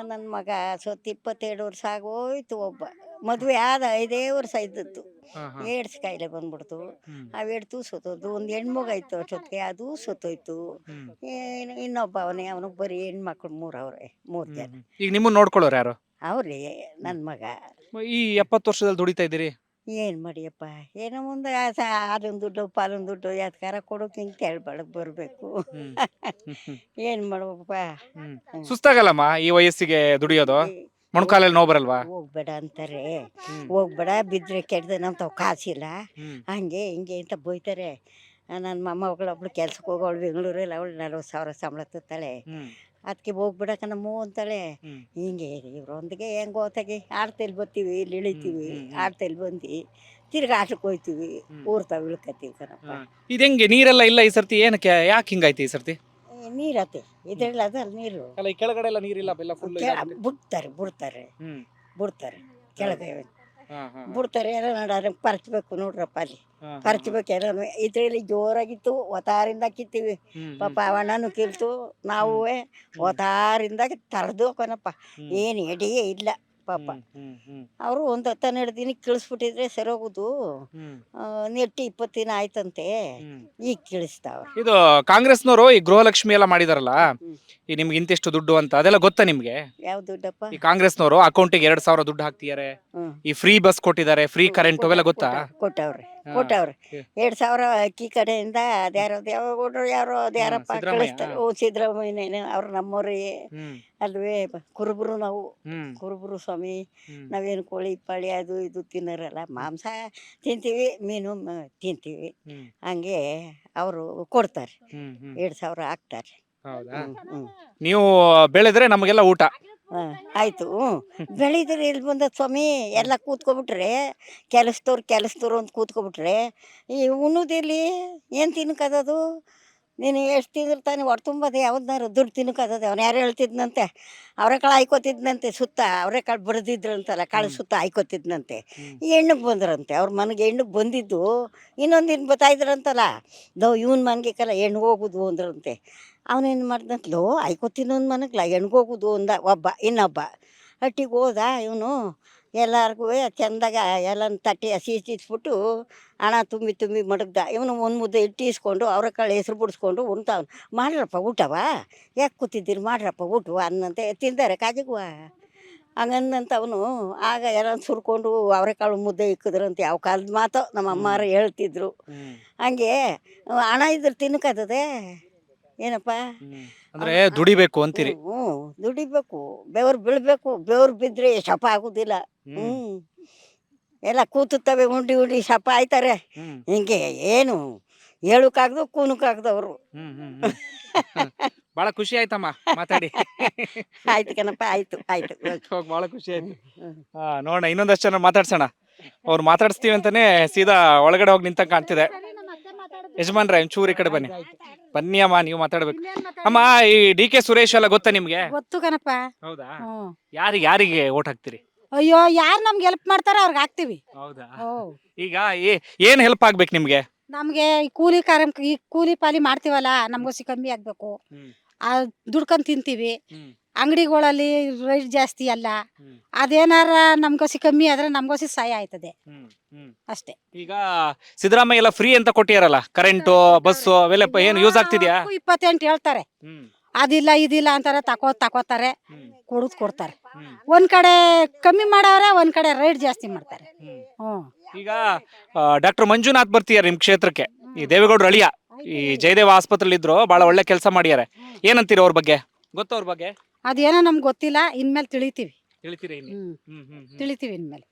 [SPEAKER 3] ನನ್ನ ಮಗ ಸೊತ್ತು ಇಪ್ಪತ್ತೆರಡು ವರ್ಷ ಆಗೋಯ್ತು ಒಬ್ಬ. ಮದ್ವೆ ಆದ ಐದೇ ವರ್ಷ ಇದ್ದದ್ದು. ಏಡ್ಸ್ ಕಾಯಿಲೆ ಬಂದ್ಬಿಡ್ತು. ಅವೆಡ್ತು ಸತ್ತೋದು ಒಂದು ಆಯ್ತು ಅಷ್ಟೊತ್ತಿಗೆ ಅದು ಸತ್ತೋಯ್ತು ಏನ್- ಇನ್ನೊಬ್ಬ ಅವನೇ ಅವನಿಗೆ ಬರೀ ಹೆಣ್ಮಕ್ಳು ಮೂರವ್ರೆ ಮೂರು ಜನ.
[SPEAKER 2] ಈಗ ನಿಮ್ಮನ್ನ ನೋಡ್ಕೊಳ್ಳೋರು ಯಾರು?
[SPEAKER 3] ಅವ್ರೇ ನನ್ನ ಮಗ.
[SPEAKER 2] ಈ ಎಪ್ಪತ್ತು ವರ್ಷದಲ್ಲಿ ದುಡಿತಾ ಇದ್ದೀರಿ?
[SPEAKER 3] ಏನು ಮಾಡಿಯಪ್ಪ? ಏನೋ ಮುಂದೆ ಅದೊಂದು ದುಡ್ಡು ಪಾಲೊಂದು ದುಡ್ಡು ಯಾತ್ಕಾರ ಕೊಡೋಕೆ ಹಿಂಗೆ ಹೇಳ್ಬಾಡ ಬರಬೇಕು. ಏನು ಮಾಡ್ಬೇಕಪ್ಪ? ಹ್ಮ್.
[SPEAKER 2] ಸುಸ್ತಾಗಲ್ಲಮ್ಮ ಈ ವಯಸ್ಸಿಗೆ ದುಡಿಯೋದು? ಮೊಣಕಾಲಲ್ಲಿ ನೋವು ಬರಲ್ವಾ
[SPEAKER 3] ಹೋಗ್ಬೇಡ ಅಂತಾರೆ. ಹೋಗ್ಬೇಡ ಬಿದ್ರೆ ಕೆಡ್ದ ನಮ್ಮ ತಾವು ಕಾಸಿಲ್ಲ. ಹಂಗೆ ಹಿಂಗೆ ಅಂತ ಬೈತಾರೆ ನನ್ನ ಮೊಮ್ಮಗಳೊಬ್ಳು ಕೆಲ್ಸಕ್ಕೆ ಹೋಗೋಳು ಬೆಂಗಳೂರಲ್ಲಿ ಅವಳು ನಲ್ವತ್ತು ಸಾವಿರ ಸಂಬಳ ತತ್ತಾಳೆ ಅದಕ್ಕೆ ಹೋಗ್ಬಿಡಕ ನಮ್ಮ ಅಂತಾಳೆ. ಹಿಂಗೆ ಇವ್ರೊಂದಿಗೆ ಹೆಂಗೆ ಹೋತಾಗಿ? ಆಡ್ತಲ್ಲಿ ಬರ್ತೀವಿ ಇಲ್ಲಿ ಇಳಿತೀವಿ. ಆಡ್ತಲ್ಲಿ ಬಂದು ತಿರ್ಗಿ ಆಟಕ್ಕೆ ಹೋಯ್ತೀವಿ
[SPEAKER 2] ಹ್ಮ್.
[SPEAKER 3] ಊರ್ ತಾವ್ ಇಳ್ಕತ್ತೀವಿ ಕಣಪ್ಪ.
[SPEAKER 2] ಇದು ಹೆಂಗೆ ನೀರೆಲ್ಲ ಇಲ್ಲ ಈ ಸರ್ತಿ? ಏನಕ್ಕೆ? ಯಾಕೆ ಹಿಂಗಾಯ್ತು ಈ ಸರ್ತಿ?
[SPEAKER 3] ನೀರತ್ತೆ. ಇದೆಲ್ಲ ಅದಲ್ಲ ನೀರು.
[SPEAKER 2] ಅಲ್ಲ ಈ ಕೆಳಗಡೆ ಎಲ್ಲ ನೀರಿಲ್ಲ ಎಲ್ಲ ಫುಲ್
[SPEAKER 3] ಬಿಡ್ತಾರೆ ಬಿಡ್ತಾರೆ ಬಿಡ್ತಾರೆ. ಕೆಳಗೆ
[SPEAKER 2] ಹಾ, ಹಾ,
[SPEAKER 3] ಬಿಡ್ತಾರೆ ಏನೋ ನೋಡ್ರೆ ಪರ್ಚ್ಬೇಕು ನೋಡ್ರಪ್ಪ ಅಲ್ಲಿ. ಪರಚ್ಬೇಕು ಏನೋ ಇದ್ರಲ್ಲಿ ಜೋರಾಗಿತ್ತು ಒತ್ತಾರಿಂದ ಕಿತ್ತೀವಿ. ಪಾಪ ಅವಣ್ಣನು ಕಿಲ್ತು ನಾವು ಒತ್ತಾರಿಂದ ತರದು ಕೊನಪ್ಪ
[SPEAKER 2] ಹ್ಮ್.
[SPEAKER 3] ಏನು ಎಡೆಯೇ ಇಲ್ಲ. ಪಾಪ. ಅವರು ಒಂದು ಹತ್ತು ಹನ್ನೆರಡು ದಿನಕ್ಕೆ ಕಳಿಸ್ಬಿಟ್ಟಿದ್ರೆ ಸರೋಗುದು ಹೋಗುದು ನೆಟ್ಟಿ ಇಪ್ಪತ್ತು ದಿನ ಆಯ್ತಂತೆ. ಈಗ ಕಳಿಸ್ತಾವ
[SPEAKER 2] ಇದು ಕಾಂಗ್ರೆಸ್ನವರು ಈ ಗೃಹಲಕ್ಷ್ಮಿ ಎಲ್ಲ ಮಾಡಿದಾರಲ್ಲ. ಈ ನಿಮ್ಗೆ ಇಂತಿಷ್ಟು ದುಡ್ಡು ಅಂತ ಅದೆಲ್ಲ ಗೊತ್ತಾ ನಿಮ್ಗೆ?
[SPEAKER 3] ಯಾವ ದುಡ್ಡಪ್ಪ?
[SPEAKER 2] ಈ ಕಾಂಗ್ರೆಸ್ನವರು ಅಕೌಂಟಿಗೆ ಎರಡ್ ಸಾವಿರ ದುಡ್ಡು ಹಾಕ್ತಿದ್ದಾರೆ. ಈ ಫ್ರೀ ಬಸ್ ಕೊಟ್ಟಿದ್ದಾರೆ ಫ್ರೀ ಕರೆಂಟ್ ಅವೆಲ್ಲ ಗೊತ್ತಾ?
[SPEAKER 3] ಕೊಟ್ಟವ್ರೆ. ಕೊಟ್ಟವ್ರೆ. ಎರಡ್ ಸಾವಿರ ಅಕ್ಕಿ ಕಡೆಯಿಂದ ಅದ್ಯಾರೋ ಯಾವ ಕೊಡ್ರು ಯಾರೋ ಅದ್ಯಾರಪ್ಪ. ಕಳಿಸ್ತಾರೆ. ಓ ಸಿದ್ದರಾಮಯ್ಯನೇನು ಅವ್ರು ನಮ್ಮವ್ರೆ ಅಲ್ವೇ ಕುರುಬರು ನಾವು. ಕುರುಬರು ಸ್ವಾಮಿ. ನಾವೇನು ಕೋಳಿ ಪಾಳಿ ಅದು ಇದು ತಿನ್ನೋರಲ್ಲ ಮಾಂಸ ತಿಂತೀವಿ ಮೀನು ತಿಂತೀವಿ. ಹಂಗೆ ಅವರು ಕೊಡ್ತಾರೆ. ಎರಡ್ ಸಾವಿರ ಹಾಕ್ತಾರೆ.
[SPEAKER 2] ನೀವು ಬೆಳೆದ್ರೆ ನಮಗೆಲ್ಲ ಊಟ.
[SPEAKER 3] ಆಯ್ತು. ಹ್ಞೂ ಬೆಳಿದ್ರೆ ಇಲ್ಲಿ ಬಂದ ಸ್ವಾಮಿ ಎಲ್ಲ ಕೂತ್ಕೊಬಿಟ್ರೆ ಕೆಲಸದವ್ರು ಕೆಲಸದವ್ರು ಅಂತ ಕೂತ್ಕೊಬಿಟ್ರೆ ಈ ಉಣ್ಣುದಿಲ್ಲಿ ಏನು ತಿನ್ನಕದದು ನೀನು ಎಷ್ಟು ತಿಂದ್ರೆ ತಾನೆ ಹೊಟ್ಟೆ ತುಂಬದೆ ಯಾವ್ದಾರು ದುಡ್ಡು ತಿನ್ನಕದದೆ ಅವ್ನು ಯಾರು ಹೇಳ್ತಿದ್ನಂತೆ? ಅವರೆಕಾಳು ಹಾಯ್ಕೋತಿದ್ನಂತೆ ಸುತ್ತ. ಅವರೆಕಾಳು ಬಡ್ದಿದ್ರಂತಲ್ಲ ಕಾಳು ಸುತ್ತ ಹಾಯ್ಕೋತಿದ್ನಂತೆ. ಈ ಹೆಣ್ಣಿಗೆ ಬಂದ್ರಂತೆ. ಅವ್ರ ಮನೆಗೆ ಹೆಣ್ಣಿಗೆ ಬಂದಿದ್ದು ಇನ್ನೊಂದು ದಿನ ಬರ್ತಾಯಿದ್ರಂತಲ್ಲ ನಾವು ಇವ್ನ ಇವನ್ ಮನೆಗೆ ಕಲ್ಲ ಹೆಣ್ಣು ಹೋಗುದು ಅಂದ್ರಂತೆ. ಅವನೇನು ಮಾಡ್ದಂತಲೋ ಆಯ್ಕೋತೀನಿ ಒಂದು ಮನಗ್ಲ ಹೆಣ್ಗೆ ಹೋಗುದು ಅಂದ ಒಬ್ಬ ಇನ್ನೊಬ್ಬ. ಹಟ್ಟಿಗೆ ಹೋದ ಇವನು ಎಲ್ಲರಿಗೂ ಚಂದಾಗ ಎಲ್ಲನ ತಟ್ಟಿ ಹಸಿ ಹಚ್ಚಿಸ್ಬಿಟ್ಟು ಹಣ ತುಂಬಿ ತುಂಬಿ ಮಡಗ್ದ. ಇವನು ಒಂದು ಮುದ್ದೆ ಇಟ್ಟು ಇಸ್ಕೊಂಡು ಅವ್ರೆಕಾಳು ಹೆಸ್ರು ಬಿಡಿಸ್ಕೊಂಡು ಉಣ್ತಾವ್ನು. ಮಾಡ್ರಪ್ಪ ಊಟವ? ಯಾಕೆ ಕೂತಿದ್ದೀರಿ? ಮಾಡ್ರಪ್ಪ ಊಟವ ಅನ್ನಂತೆ. ತಿಂದಾರೆ ಕಾಜಿಗುವ ಹಂಗಂದಂತ ಅವನು ಆಗ ಎಲ್ಲ ಸುರ್ಕೊಂಡು ಅವರೆಕಾಳು ಮುದ್ದೆ ಇಕ್ಕಿದ್ರಂತೆ. ಯಾವ ಕಾಲದ ಮಾತು ನಮ್ಮ ಅಮ್ಮಾರು ಹೇಳ್ತಿದ್ರು. ಹಂಗೆ ಹಣ ಇದ್ರೆ ತಿನ್ನಕತ್ತದೆ ಏನಪ್ಪ?
[SPEAKER 2] ಅಂದ್ರೆ ದುಡಿಬೇಕು ಅಂತೀರಿ.
[SPEAKER 3] ಹ್ಞೂ ದುಡಿಬೇಕು. ಬೆವರು ಬೀಳ್ಬೇಕು. ಬೆವರು ಬಿದ್ರೆ ಶಪ ಆಗುದಿಲ್ಲ. ಹ್ಞೂ ಎಲ್ಲ ಕೂತುತ್ತವೆ ಉಂಡಿ ಉಂಡಿ ಶಪ ಆಯ್ತಾರೆ. ಹಿಂಗೆ ಏನು? ಹೇಳಕ್ಕಾಗ್ದು ಅವರು.
[SPEAKER 2] ಬಹಳ ಖುಷಿ ಆಯ್ತಮ್ಮ ಮಾತಾಡಿ.
[SPEAKER 3] ಆಯ್ತು ಕಣಪ್ಪ ಆಯ್ತು ಆಯ್ತು.
[SPEAKER 2] ಬಹಳ ಖುಷಿ ಆಯ್ತು. ನೋಡೋಣ ಇನ್ನೊಂದಷ್ಟು ಜನ ಮಾತಾಡ್ಸೋಣ. ಅವ್ರು ಮಾತಾಡಿಸ್ತೀವಿ ಅಂತಾನೆ ಸೀದಾ ಒಳಗಡೆ ಹೋಗಿ ನಿಂತ ಕಾಣ್ತಿದೆ. ಯಜಮಾನ್ರೆ ಒಂಚೂರು ಈ ಕಡೆ ಬನ್ನಿ. ಬನ್ನಿ ಅಮ್ಮ ನೀವು ಮಾತಾಡ್ಬೇಕು. ಅಮ್ಮ ಈ ಡಿ ಕೆ ಸುರೇಶ್ ಎಲ್ಲ ಗೊತ್ತಾ ನಿಮ್ಗೆ?
[SPEAKER 5] ಗೊತ್ತು ಕಣಪ್ಪ.
[SPEAKER 2] ಹೌದಾ?
[SPEAKER 5] ಹ್ಮ್.
[SPEAKER 2] ಯಾರಿಗೆ ಯಾರಿಗೆ ಓಟ್ ಹಾಕ್ತೀರಿ?
[SPEAKER 5] ಅಯ್ಯೋ ಯಾರು ನಮ್ಗೆ ಹೆಲ್ಪ್ ಮಾಡ್ತಾರ ಅವ್ರಿಗೆ ಹಾಕ್ತಿವಿ.
[SPEAKER 2] ಹೌದಾ?
[SPEAKER 5] ಓ
[SPEAKER 2] ಈಗ ಏ- ಏನ್ ಹೆಲ್ಪ್ ಆಗ್ಬೇಕು ನಿಮ್ಗೆ?
[SPEAKER 5] ನಮ್ಗೆ ಈ ಕೂಲಿ ಕಾರ್ಯ ಈ ಕೂಲಿ ಪಾಲಿ ಮಾಡ್ತೀವಲ್ಲ ನಮ್ಗೋಸಿ ಕಮ್ಮಿ ಆಗ್ಬೇಕು. ಆ ದುಡ್ಕೊಂಡ್ ತಿಂತೀವಿ.
[SPEAKER 2] ಹ್ಮ್.
[SPEAKER 5] ಅಂಗಡಿಗಳಲ್ಲಿ ರೇಟ್ ಜಾಸ್ತಿ ಅಲ್ಲ. ಅದೇನಾರ ನಮ್ಗೋಸಿ ಕಮ್ಮಿ ಆದ್ರೆ ನಮ್ಗೋಸಿ ಸಹಾಯ ಆಯ್ತದೆ. ಅಷ್ಟೇ.
[SPEAKER 2] ಈಗ ಸಿದ್ದರಾಮಯ್ಯ ಎಲ್ಲ ಫ್ರೀ ಅಂತ ಕೊಟ್ಟಿಯಾರಲ್ಲ ಕರೆಂಟು ಬಸ್ಸು ಅವೆಲ್ಲ ಪ- ಏನು ಯೂಸ್ ಆಗ್ತಿದ್ಯಾ?
[SPEAKER 5] ಇಪ್ಪತ್ತೆಂಟು ಹೇಳ್ತಾರೆ. ಅದಿಲ್ಲ ಇದಿಲ್ಲ ಅಂತಾರೆ ತಕೋ ತಕೋತಾರೆ ಕೊಡುದು ಕೊಡ್ತಾರೆ. ಒಂದ್ ಕಡೆ ಕಮ್ಮಿ ಮಾಡವ್ರೆ ಒಂದ್ ಕಡೆ ರೇಟ್ ಜಾಸ್ತಿ ಮಾಡ್ತಾರೆ. ಹ್ಮ್.
[SPEAKER 2] ಈಗ ಡಾಕ್ಟರ್ ಮಂಜುನಾಥ್ ಬರ್ತೀಯಾರ ನಿಮ್ ಕ್ಷೇತ್ರಕ್ಕೆ. ಈ ದೇವೇಗೌಡರು ಅಳಿಯ ಈ ಜಯದೇವ ಆಸ್ಪತ್ರೆಲಿ ಇದ್ರು ಬಹಳ ಒಳ್ಳೆ ಕೆಲಸ ಮಾಡ್ಯಾರೆ. ಏನಂತೀರಿ ಅವ್ರ ಬಗ್ಗೆ? ಗೊತ್ತವ್ರ ಬಗ್ಗೆ?
[SPEAKER 5] ಅದೇನೋ ನಮ್ಗೆ ಗೊತ್ತಿಲ್ಲ ಇನ್ಮೇಲೆ ತಿಳಿತೀವಿ.
[SPEAKER 2] ಹೇಳ್ತೀರಿ
[SPEAKER 5] ಹ್ಮ್. ತಿಳಿತೀವಿ ಇನ್ಮೇಲೆ.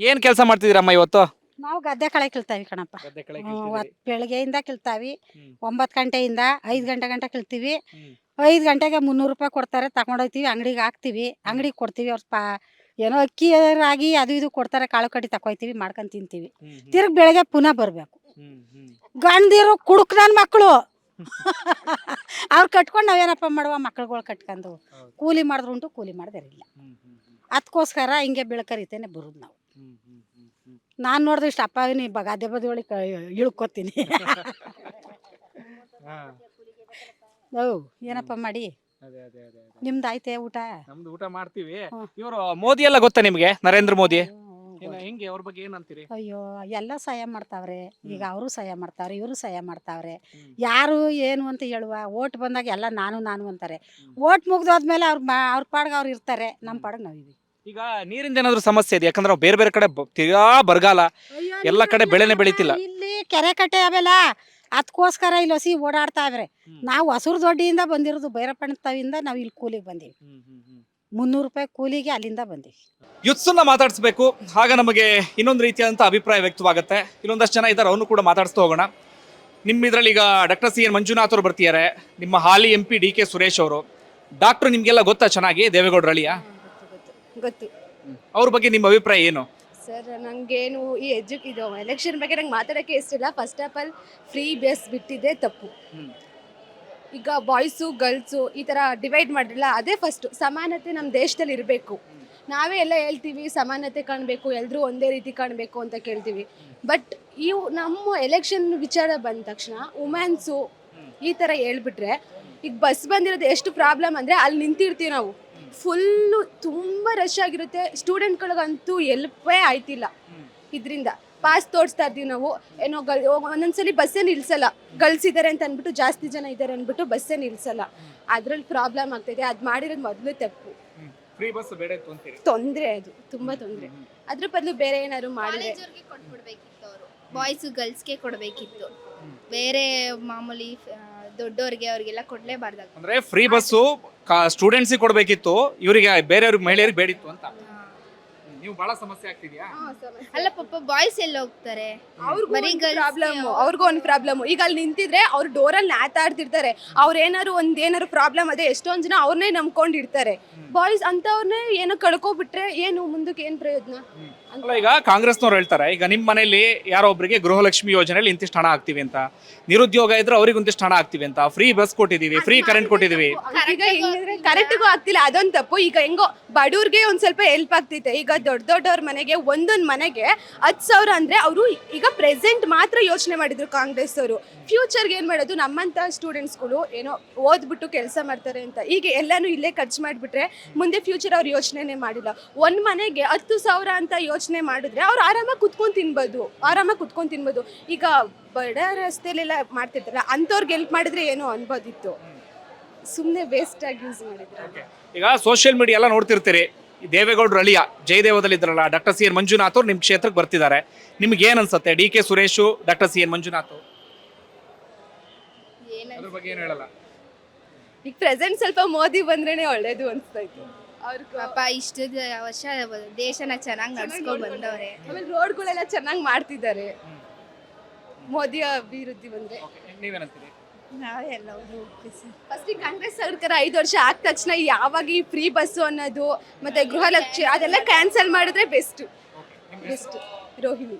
[SPEAKER 2] ಏನ್ ಕೆಲಸ ಮಾಡ್ತಿದ್ದೀರಮ್ಮ ಇವತ್ತು?
[SPEAKER 5] ನಾವು ಗದ್ದೆ ಕಳೆ ಕಿಳ್ತಾವಿ ಕಣಪ್ಪ. ಹ್ಮ್, ಬೆಳಗ್ಗೆಯಿಂದ ಕಿಳ್ತಾವಿ.
[SPEAKER 2] ಹ್ಮ್.
[SPEAKER 5] ಒಂಬತ್ತು ಗಂಟೆಯಿಂದ ಐದು ಗಂಟೆ ಗಂಟೆ ಕೀಳ್ತೀವಿ.
[SPEAKER 2] ಹ್ಮ್.
[SPEAKER 5] ಐದು ಗಂಟೆಗೆ ಮುನ್ನೂರು ರೂಪಾಯಿ ಕೊಡ್ತಾರೆ ತಗೊಂಡೋಗ್ತೀವಿ ಅಂಗಡಿಗೆ ಹಾಕ್ತೀವಿ. ಅಂಗಡಿಗೆ ಕೊಡ್ತೀವಿ ಅವ್ರ ಪಾ ಏನೋ ಅಕ್ಕಿ ರಾಗಿ ಅದು ಇದು ಕೊಡ್ತಾರೆ ಕಾಳು ಕಡ್ಡಿ ತಕೊಯ್ತೀವಿ ಮಾಡ್ಕೊಂಡು ತಿಂತೀವಿ. ತಿರ್ಗಿ ಬೆಳಗ್ಗೆ ಪುನಃ ಬರಬೇಕು. ಗಂಡಿರು ಕುಡುಕ್ ನನ್ನ ಮಕ್ಕಳು ಅವ್ರು ಕಟ್ಕೊಂಡು ನಾವೇನಪ್ಪ ಮಾಡುವ? ಮಕ್ಳುಗಳು ಕಟ್ಕೊಂಡು. ಕೂಲಿ ಮಾಡಿದ್ರು ಉಂಟು ಕೂಲಿ ಮಾಡಿದಿರಲಿಲ್ಲ ಅದಕ್ಕೋಸ್ಕರ ಹಿಂಗೆ ಬೆಳಕರಿತೇನೆ ಬರೋದು ನಾವು. ನಾನು ನೋಡಿದ್ರೆ ಇಷ್ಟು ಅಪ್ಪ ನೀ ಗದ್ದೆ ಬದಿ ಒಳಗೆ ಇಳ್ಕೊತೀನಿ. ಓ ಏನಪ್ಪ ಮಾಡಿ? ನಿಮ್ದು ಆಯ್ತೆ ಊಟ?
[SPEAKER 2] ನಮ್ದು ಊಟ ಮಾಡ್ತೀವಿ. ಇವರು ಮೋದಿ ಎಲ್ಲ ಗೊತ್ತಾ ನಿಮಗೆ? ನರೇಂದ್ರ ಮೋದಿ? ಹೆಂಗೆ ಅವ್ರ ಬಗ್ಗೆ ಏನಂತೀರಿ?
[SPEAKER 5] ಅಯ್ಯೋ ಎಲ್ಲ ಸಹಾಯ ಮಾಡ್ತಾವ್ರೆ. ಈಗ ಅವರು ಸಹಾಯ ಮಾಡ್ತಾವ್ರೆ ಇವರು ಸಹಾಯ ಮಾಡ್ತಾವ್ರೆ. ಯಾರು ಏನು ಅಂತ ಹೇಳುವ ಓಟ್ ಬಂದಾಗ ಎಲ್ಲ ನಾನು ನಾನು ಅಂತಾರೆ. ಓಟ್ ಮುಗ್ದೋದ್ಮೇಲೆ ಅವ್ರ ಅವ್ರ ಪಾಡ್ಗೆ ಅವ್ರು ಇರ್ತಾರೆ. ನಮ್ಮ ಪಾಡ್ಗೆ ನಾವಿವಿ
[SPEAKER 2] ಈಗ ನೀರಿಂದ ಏನಾದ್ರು ಸಮಸ್ಯೆ ಇದೆ? ಯಾಕಂದ್ರೆ ನಾವು ಬೇರೆ ಬೇರೆ ಕಡೆ ಬ- ತಿರ್ಗಾ ಬರಗಾಲ. ಎಲ್ಲ ಕಡೆ ಬೆಳೆನೇ ಬೆಳಿತಿಲ್ಲ.
[SPEAKER 5] ಇಲ್ಲಿ ಕೆರೆ ಕಟ್ಟೆ ಅವೆಲ್ಲ ಅದಕ್ಕೋಸ್ಕರ ಇಲ್ಲಿ ಹಸಿ ಓಡಾಡ್ತಾವ್ರೆ.
[SPEAKER 2] ಹ್ಮ್.
[SPEAKER 5] ನಾವು ಹಸುರು ದೊಡ್ಡಿಯಿಂದ ಬಂದಿರೋದು ತಾವಿಂದ ನಾವು ಇಲ್ಲಿ ಕೂಲಿಗೆ ಬಂದೀವಿ. ಮುನ್ನೂರು ರೂಪಾಯಿ ಕೂಲಿಗೆ ಅಲ್ಲಿಂದ ಬಂದೀವಿ.
[SPEAKER 2] ಯುತ್ಸನ್ನ ಮಾತಾಡಿಸ್ಬೇಕು. ಆಗ ನಮಗೆ ಇನ್ನೊಂದು ರೀತಿಯಾದಂಥ ಅಭಿಪ್ರಾಯ ವ್ಯಕ್ತವಾಗುತ್ತೆ. ಇನ್ನೊಂದಷ್ಟು ಜನ ಇದ್ದಾರೆ ಅವನು ಕೂಡ ಮಾತಾಡಿಸ್ತಾ ಹೋಗೋಣ. ನಿಮ್ಮ ಇದರಲ್ಲಿ ಈಗ ಡಾಕ್ಟರ್ ಸಿ ಎನ್ ಮಂಜುನಾಥ್ ಅವರು ಬರ್ತಿದ್ದಾರೆ. ನಿಮ್ಮ ಹಾಲಿ M P D K Suresh ಅವರು. ಡಾಕ್ಟರ್ ನಿಮಗೆಲ್ಲ ಗೊತ್ತಾ ಚೆನ್ನಾಗಿ ದೇವೇಗೌಡರ ಅಳಿಯ
[SPEAKER 4] ಗೊತ್ತು.
[SPEAKER 2] ಅವ್ರ ಬಗ್ಗೆ ನಿಮ್ಮ ಅಭಿಪ್ರಾಯ ಏನು?
[SPEAKER 4] ಸರ್ ನನಗೇನು ಈ ಎಜು ಇದು ಎಲೆಕ್ಷನ್ ಬಗ್ಗೆ ನಂಗೆ ಮಾತಾಡೋಕ್ಕೆ ಇಷ್ಟಿಲ್ಲ first of all free bus ಬಿಟ್ಟಿದ್ದೆ ತಪ್ಪು. ಈಗ ಬಾಯ್ಸು ಗರ್ಲ್ಸು ಈ ಥರ ಡಿವೈಡ್ ಮಾಡಿರಲ್ಲ ಅದೇ ಫಸ್ಟು ಸಮಾನತೆ ನಮ್ಮ ದೇಶದಲ್ಲಿ ಇರಬೇಕು ನಾವೇ ಎಲ್ಲ ಹೇಳ್ತೀವಿ, ಸಮಾನತೆ ಕಾಣಬೇಕು ಎಲ್ಲರೂ ಒಂದೇ ರೀತಿ ಕಾಣಬೇಕು ಅಂತ ಕೇಳ್ತೀವಿ. ಬಟ್ ಇವು ನಮ್ಮ ಎಲೆಕ್ಷನ್ ವಿಚಾರ ಬಂದ ತಕ್ಷಣ ವುಮೆನ್ಸು ಈ ಥರ ಹೇಳ್ಬಿಟ್ರೆ, ಈಗ ಬಸ್ ಬಂದಿರೋದು ಎಷ್ಟು ಪ್ರಾಬ್ಲಮ್ ಅಂದರೆ ಅಲ್ಲಿ ನಿಂತಿರ್ತೀವಿ ನಾವು. ಫುಲ್ಲು ತುಂಬ ರಶ್ ಆಗಿರುತ್ತೆ. ಸ್ಟೂಡೆಂಟ್ಗಳಿಗಂತೂ ಎಲ್ಪೇ ಆಯ್ತಿಲ್ಲ. ಇದರಿಂದ ಪಾಸ್ ತೋರಿಸ್ತಾ ಇದ್ದೀವಿ ನಾವು. ಏನೋ ಗಲ್ ಒಂದೊಂದ್ಸಲಿ ಬಸ್ಸೇ ನಿಲ್ಸಲ್ಲ. ಗಳಿಸಿದ್ದಾರೆ ಅಂತ ಅಂದ್ಬಿಟ್ಟು ಜಾಸ್ತಿ ಜನ ಇದ್ದಾರೆ ಅಂದ್ಬಿಟ್ಟು ಬಸ್ಸೇ ನಿಲ್ಸಲ್ಲ. ಅದ್ರಲ್ಲಿ ಪ್ರಾಬ್ಲಮ್ ಆಗ್ತೈತೆ ಅದು ಮಾಡಿರೋದು ಮೊದಲು ತಪ್ಪು.
[SPEAKER 2] ಫ್ರೀ ಬಸ್ ಬೇಡ ಇತ್ತು ಅಂತೀರಿ?
[SPEAKER 4] ತೊಂದರೆ ಅದು ತುಂಬಾ ತೊಂದರೆ. ಅದ್ರ ಬದಲು ಬೇರೆ ಏನಾದ್ರು ಮಾಡಿದ್ರೆ
[SPEAKER 6] ಕಾಲೇಜವ್ರಿಗೆ ಕೊಟ್ಬಿಡ್ಬೇಕಿತ್ತು ಅವರು. ಬಾಯ್ಸು ಗರ್ಲ್ಸ್ಗೆ ಕೊಡಬೇಕಿತ್ತು. ಬೇರೆ ಮಾಮೂಲಿ ಆ, ದೊಡ್ಡೋರ್ಗೆ ಅವ್ರಿಗೆಲ್ಲ ಕೊಡ್ಲೇಬಾರ್ದಾಗ
[SPEAKER 2] ಅಂದ್ರೆ ಫ್ರೀ ಬಸ್ಸು ಸ್ಟೂಡೆಂಟ್ಸಿಗೆ ಕೊಡಬೇಕಿತ್ತು ಇವರಿಗೆ ಬೇರೆಯವ್ರಿಗೆ ಮಹಿಳೆಯರಿಗೆ ಬೇಡಿತ್ತು ಅಂತ. ನೀವು ಬಹಳ ಸಮಸ್ಯೆ ಆಗ್ತಿದ್ಯಾ?
[SPEAKER 6] ಅಲ್ಲ ಪಾಪ ಬಾಯ್ಸ್ ಎಲ್ಲ ಹೋಗ್ತಾರೆ?
[SPEAKER 4] ಅವ್ರಿಗೂ
[SPEAKER 6] ಬರೀ girls
[SPEAKER 4] ಪ್ರಾಬ್ಲಮ್
[SPEAKER 6] ಅವ್ರು-
[SPEAKER 4] ಅವ್ರಿಗೂ ಒಂದು ಪ್ರಾಬ್ಲಮ್ ಈಗ ಅಲ್ಲಿ ನಿಂತಿದ್ರೆ ಅವ್ರು ಡೋರಲ್ಲಿ ನ್ಯಾತಾಡ್ತಿರ್ತಾರೆ. ಅವ್ರು ಏನಾರು ಒಂದ್ ಏನಾರು ಪ್ರಾಬ್ಲಮ್ ಅದೇ ಎಷ್ಟೊಂದ್ ಜನ ಅವ್ರನ್ನೇ ನಂಬ್ಕೊಂಡಿರ್ತಾರೆ. ಬಾಯ್ಸ್ ಅಂತವ್ರನ್ನೇ ಏನೋ ಕಳ್ಕೊಬಿಟ್ರೆ ಏನು ಮುಂದಕ್ಕೆ ಏನ್ ಪ್ರಯೋಜನ.
[SPEAKER 2] ಅಲ್ಲ ಈಗ ಕಾಂಗ್ರೆಸ್ನವ್ರು ಹೇಳ್ತಾರೆ ಈಗ ನಿಮ್ಮ ಮನೆಯಲ್ಲಿ ಯಾರೋ ಒಬ್ಬರಿಗೆ ಗೃಹಲಕ್ಷ್ಮಿ ಯೋಜನೆಯಲ್ಲಿ ಇಂತಿಷ್ಟು ಹಣ ಹಾಕ್ತೀವಿ ಅಂತ. ನಿರುದ್ಯೋಗ ಇದ್ರೆ ಅವ್ರಿಗೆ ಒಂದಿಷ್ಟು ಹಣ ಹಾಕ್ತೀವಿ ಅಂತ. ಫ್ರೀ ಬಸ್ ಕೊಟ್ಟಿದೀವಿ ಫ್ರೀ ಕರೆಂಟ್ ಕೊಟ್ಟಿದೀವಿ
[SPEAKER 4] ಈಗ ಹೆಂಗಂದ್ರೆ ಕರೆಕ್ಟ್ಗೂ ಆಗ್ತಿಲ್ಲ ಅದೊಂದು ತಪ್ಪು. ಈಗ ಹೆಂಗೋ ಬಡವ್ರಿಗೆ ಒಂದ್ ಸ್ವಲ್ಪ ಹೆಲ್ಪ್ ಆಗ್ತೈತೆ. ಈಗ ದೊಡ್ಡ ದೊಡ್ಡವ್ರ ಮನೆಗೆ ಒಂದೊಂದು ಮನೆಗೆ ಹತ್ತು ಸಾವಿರ ಅಂದರೆ ಅವರು ಈಗ ಪ್ರೆಸೆಂಟ್ ಮಾತ್ರ ಯೋಚನೆ ಮಾಡಿದ್ರು ಕಾಂಗ್ರೆಸ್ ಅವರು ಫ್ಯೂಚರ್ಗೆ ಏನು ಮಾಡೋದು? ನಮ್ಮಂಥ ಸ್ಟೂಡೆಂಟ್ಸ್ಗಳು ಏನೋ ಓದ್ಬಿಟ್ಟು ಕೆಲಸ ಮಾಡ್ತಾರೆ ಅಂತ. ಈಗ ಎಲ್ಲನೂ ಇಲ್ಲೇ ಖರ್ಚು ಮಾಡಿಬಿಟ್ರೆ ಮುಂದೆ ಫ್ಯೂಚರ್ ಅವ್ರು ಯೋಚನೆನೇ ಮಾಡಿಲ್ಲ. ಒಂದು ಮನೆಗೆ ಹತ್ತು ಸಾವಿರ ಅಂತ ಯೋಚನೆ ಮಾಡಿದ್ರೆ ಅವ್ರು ಆರಾಮಾಗಿ ಕುತ್ಕೊಂಡು ತಿನ್ಬೋದು. ಆರಾಮಾಗಿ ಕುತ್ಕೊಂಡು ತಿನ್ಬೋದು. ಈಗ ಬಡ ರಸ್ತೆಲೆಲ್ಲ ಮಾಡ್ತಿರ್ತಾರಲ್ಲ ಅಂಥವ್ರಿಗೆ ಹೆಲ್ಪ್ ಮಾಡಿದ್ರೆ ಏನೋ ಅನ್ಬೋದಿತ್ತು. ಸುಮ್ಮನೆ ವೇಸ್ಟಾಗಿ ಯೂಸ್ ಮಾಡಿದ್ರು.
[SPEAKER 2] ಈಗ ಸೋಷಿಯಲ್ ಮೀಡಿಯಾ ಎಲ್ಲ ನೋಡ್ತಿರ್ತೀರಿ. ದೇವೇಗೌಡರು ಅಳಿಯ ಜಯದೇವದಲ್ಲಿ ಇದ್ರಲ್ಲ ಡಾಕ್ಟರ್ ಸಿ ಎನ್ ಮಂಜುನಾಥ್ ಅವರು ನಿಮ್ಮ ಕ್ಷೇತ್ರಕ್ಕೆ ಬರ್ತಿದ್ದಾರೆ. ನಿಮ್ಗೆ ಏನ್ ಅನ್ಸುತ್ತೆ? D K Suresh doctor C N Manjunath
[SPEAKER 6] ಏನ
[SPEAKER 2] ಅದ್ರ ಬಗ್ಗೆ ಏನು ಹೇಳಲ್ಲ.
[SPEAKER 4] ಈಗ ಪ್ರೆಸೆಂಟ್ ಸ್ವಲ್ಪ ಮೋದಿ ಬಂದ್ರೇನೆ ಒಳ್ಳೇದು ಅನ್ಸ್ತಾ ಇತ್ತು. ಅವ್ರ
[SPEAKER 6] ಪಾಪ ಇಷ್ಟು ವರ್ಷ ದೇಶನ ಚೆನ್ನಾಗಿ ನಡ್ಸ್ಕೊಂಡು ಬಂದವ್ರೆ.
[SPEAKER 4] ಆಮೇಲೆ ರೋಡ್ಗಳೆಲ್ಲ ಚೆನ್ನಾಗಿ ಮಾಡ್ತಿದ್ದಾರೆ. ಮೋದಿ ಅಭಿವೃದ್ಧಿ ಬಂದ್ರೆ.
[SPEAKER 2] ನೀವೇನಂತೀರಿ
[SPEAKER 6] ನಾವೆಲ್ಲ
[SPEAKER 4] ಫಸ್ಟ್ ಕಾಂಗ್ರೆಸ್ ಸರ್ಕಾರ ಐದು ವರ್ಷ ಆದ ತಕ್ಷಣ ಯಾವಾಗ ಈ ಫ್ರೀ ಬಸ್ಸು ಅನ್ನೋದು ಮತ್ತೆ ಗೃಹಲಕ್ಷ್ಮಿ ಅದೆಲ್ಲ ಕ್ಯಾನ್ಸಲ್ ಮಾಡಿದ್ರೆ ಬೆಸ್ಟ್ ಬೆಸ್ಟ್ ರೋಹಿಣಿ.